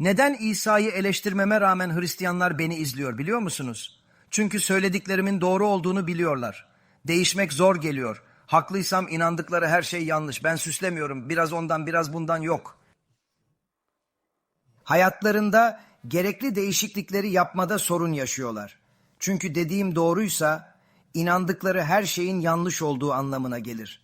Neden İsa'yı eleştirmeme rağmen Hristiyanlar beni izliyor biliyor musunuz? Çünkü söylediklerimin doğru olduğunu biliyorlar. Değişmek zor geliyor. Haklıysam inandıkları her şey yanlış. Ben süslemiyorum. Biraz ondan biraz bundan yok. Hayatlarında gerekli değişiklikleri yapmada sorun yaşıyorlar. Çünkü dediğim doğruysa inandıkları her şeyin yanlış olduğu anlamına gelir.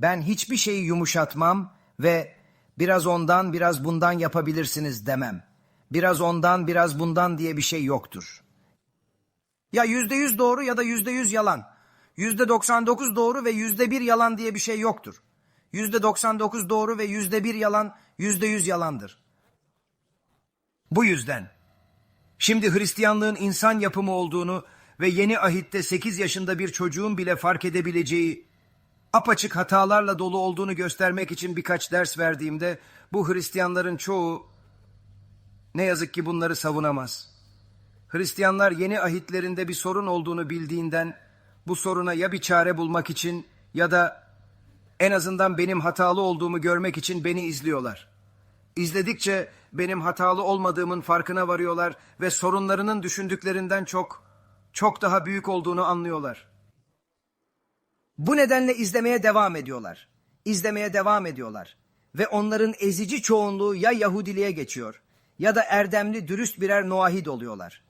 Ben hiçbir şeyi yumuşatmam ve biraz ondan biraz bundan yapabilirsiniz demem. Biraz ondan biraz bundan diye bir şey yoktur. Ya yüzde yüz doğru ya da yüzde yüz yalan. Yüzde doksan dokuz doğru ve yüzde bir yalan diye bir şey yoktur. Yüzde doksan dokuz doğru ve yüzde bir yalan, yüzde yüz yalandır. Bu yüzden şimdi Hristiyanlığın insan yapımı olduğunu ve yeni ahitte 8 yaşında bir çocuğun bile fark edebileceği apaçık hatalarla dolu olduğunu göstermek için birkaç ders verdiğimde bu Hristiyanların çoğu ne yazık ki bunları savunamaz. Hristiyanlar yeni ahitlerinde bir sorun olduğunu bildiğinden bu soruna ya bir çare bulmak için ya da en azından benim hatalı olduğumu görmek için beni izliyorlar. İzledikçe benim hatalı olmadığımın farkına varıyorlar ve sorunlarının düşündüklerinden çok, çok daha büyük olduğunu anlıyorlar. Bu nedenle izlemeye devam ediyorlar. İzlemeye devam ediyorlar. Ve onların ezici çoğunluğu ya Yahudiliğe geçiyor ya da erdemli dürüst birer Noahid oluyorlar.